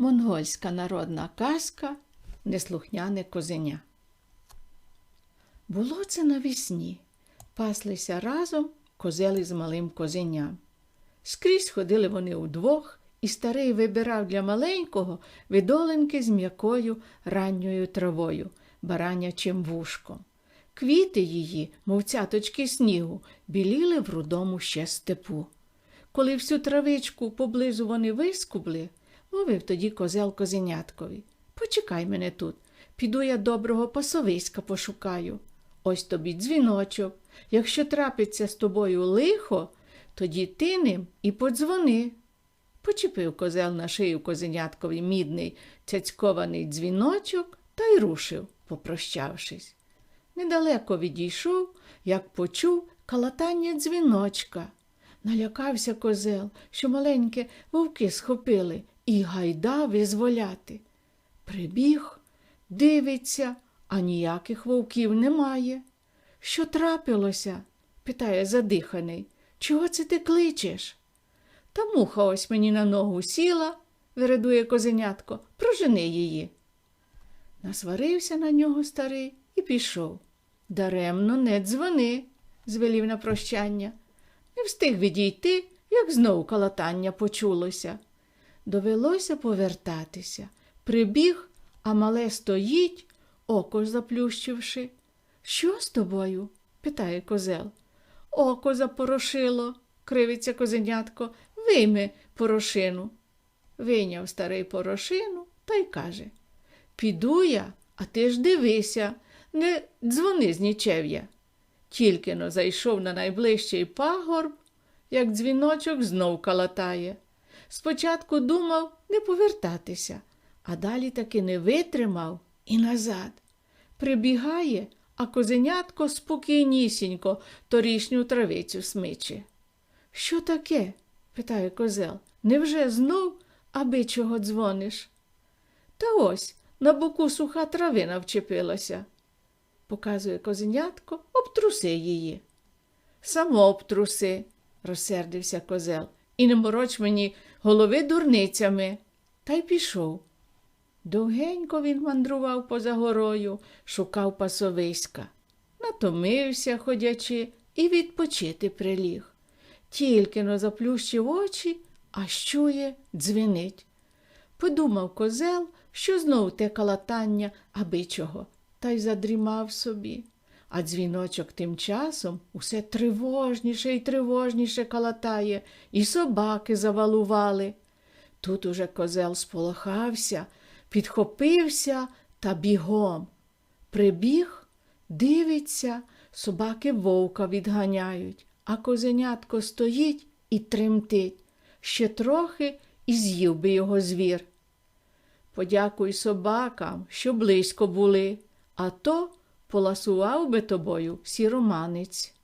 Монгольська народна казка Неслухняне козеня. Було це навесні. Паслися разом козели з малим козеням. Скрізь ходили вони удвох, і старий вибирав для маленького видолинки з м'якою ранньою травою, баранячим вушком. Квіти її, мов цяточки снігу, біліли в рудому ще степу. Коли всю травичку поблизу вони вискубли, мовив тоді козел козеняткові. Почекай мене тут, піду я доброго пасовиська пошукаю. Ось тобі дзвіночок. Якщо трапиться з тобою лихо, тоді ти ним і подзвони. Почепив козел на шию козеняткові мідний цяцькований дзвіночок та й рушив, попрощавшись. Недалеко відійшов, як почув калатання дзвіночка. Налякався козел, що маленьке вовки схопили і гайда визволяти. Прибіг, дивиться, а ніяких вовків немає. Що трапилося? питає задиханий. Чого це ти кличеш? Та муха ось мені на ногу сіла, вирадує козенятко, прожени її. Насварився на нього старий і пішов. Даремно не дзвони, звелів на прощання. Не встиг відійти, як знов калатання почулося. Довелося повертатися. Прибіг, а мале стоїть, око заплющивши. Що з тобою? питає козел. Око запорошило, кривиться козенятко, вийми порошину. Вийняв старий порошину та й каже Піду я, а ти ж дивися, не дзвони з нічев'я. Тільки но зайшов на найближчий пагорб, як дзвіночок знов калатає. Спочатку думав не повертатися, а далі таки не витримав і назад. Прибігає, а козенятко спокійнісінько торішню травицю смиче. Що таке? питає козел. Невже знов аби чого дзвониш? Та ось на боку суха травина вчепилася, показує козенятко, обтруси її. Само обтруси, розсердився козел, і не мороч мені голови дурницями. Та й пішов. Довгенько він мандрував поза горою, шукав пасовиська. Натомився, ходячи, і відпочити приліг. Тільки но заплющив очі, а чує, дзвенить. Подумав козел, що знов те калатання аби чого, та й задрімав собі. А дзвіночок тим часом усе тривожніше і тривожніше калатає, і собаки завалували. Тут уже козел сполохався, підхопився та бігом. Прибіг, дивиться, собаки вовка відганяють, а козенятко стоїть і тремтить. Ще трохи і з'їв би його звір. Подякуй собакам, що близько були, а то поласував би тобою сіроманець.